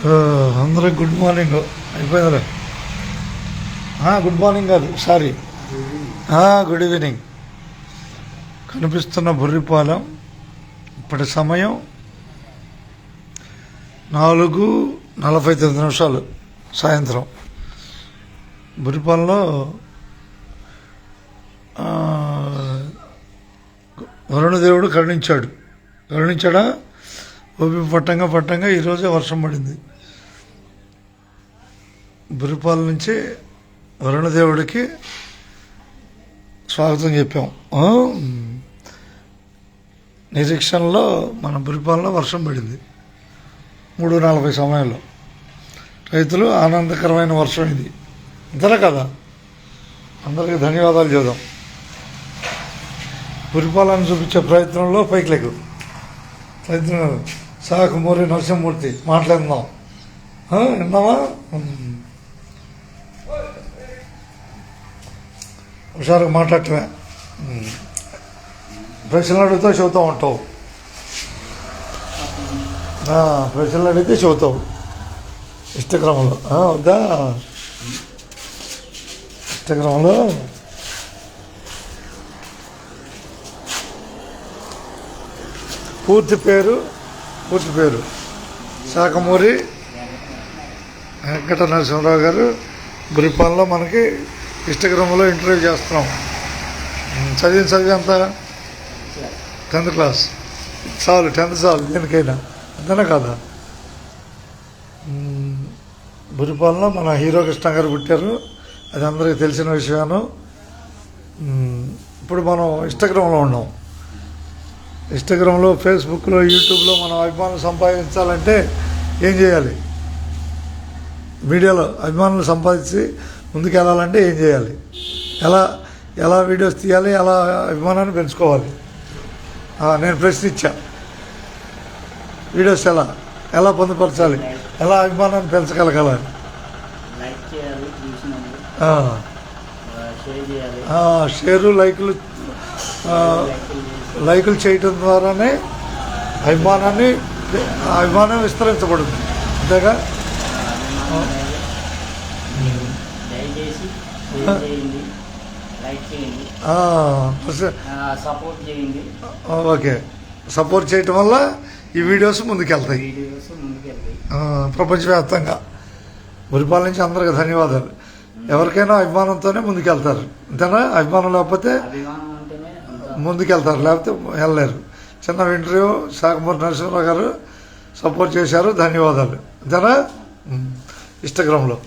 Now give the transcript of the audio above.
అందరూ అందరికి good morning. అయిపోయిందిలే గుడ్ మార్నింగ్ కాదు సారీ. Good evening. కనిపిస్తున్న బుర్రిపాలెం ఇప్పటి సమయం నాలుగు నలభై తొమ్మిది నిమిషాలు సాయంత్రం. బుర్రిపాలెంలో వరుణదేవుడు కరుణించాడు. కరుణించాడా? ఓపి పట్టంగా పట్టంగా ఈరోజే వర్షం పడింది. బురిపాల నుంచి వరుణదేవుడికి స్వాగతం చెప్పాం. నిరీక్షణలో మన బురిపాలలో వర్షం పడింది. మూడు నలభై సమయంలో. రైతులు ఆనందకరమైన వర్షం ఇది. ఇంతనే కదా? అందరికీ ధన్యవాదాలు చేద్దాం. పురిపాలను చూపించే ప్రయత్నంలో పైకి లేకు. ప్రయత్నం సాకుమూరి నరసింహమూర్తి మాట్లాడుదాం విన్నావా? హుషారుగా మాట్లాడటమే. ప్రశ్నలు అడిగితే చెబుతూ ఉంటావు ప్రశ్నలు అడిగితే చెబుతావు. ఇష్టక్రమంలో. వద్దా? ఇష్టక్రమంలో. పూర్తి పేరు పూర్తి పేరు. శాఖమూరి వెంకట నరసింహరావు గారు బురిపాలలో మనకి ఇన్స్టాగ్రామ్లో ఇంటర్వ్యూ చేస్తున్నాం. చదివిన చదివి అంత? Tenth class. చాలు టెన్త్ చాలు దేనికైనా. అంతేనా కాదా? బురిపాలన మన హీరో కృష్ణ గారు పుట్టారు. అది అందరికీ తెలిసిన విషయాను ఇప్పుడు మనం ఇన్స్టాగ్రామ్లో ఉన్నాం. ఇన్స్టాగ్రామ్లో ఫేస్బుక్లో యూట్యూబ్లో మనం అభిమానులు సంపాదించాలంటే ఏం చేయాలి? వీడియోలో అభిమానులు సంపాదించి ముందుకు వెళ్ళాలంటే ఏం చేయాలి? ఎలా ఎలా వీడియోస్ తీయాలి? ఎలా అభిమానాన్ని పెంచుకోవాలి? నేను ప్రశ్న ఇచ్చా. వీడియోస్ ఎలా ఎలా పొందుపరచాలి? ఎలా అభిమానాన్ని పెంచగలగాలి లైక్ చేయాలి చూసినందుకు ఆ, షేర్ లైకులు లైకులు చేయటం ద్వారానే అభిమానాన్ని అభిమానం విస్తరించబడుతుంది. అంతేగా? ఓకే. సపోర్ట్ చేయటం వల్ల ఈ వీడియోస్ ముందుకెళ్తాయి. ప్రపంచవ్యాప్తంగా. మురిపాల నుంచి అందరికి ధన్యవాదాలు. ఎవరికైనా అభిమానంతోనే ముందుకెళ్తారు. అంతేనా? అభిమానం లేకపోతే ముందుకెళ్తారు. లేకపోతే వెళ్ళలేరు. చిన్న ఇంటర్వ్యూ శాఖమూరి నరసింహరావు గారు సపోర్ట్ చేశారు. ధన్యవాదాలు. అంతేనా ఇన్స్టాగ్రామ్లో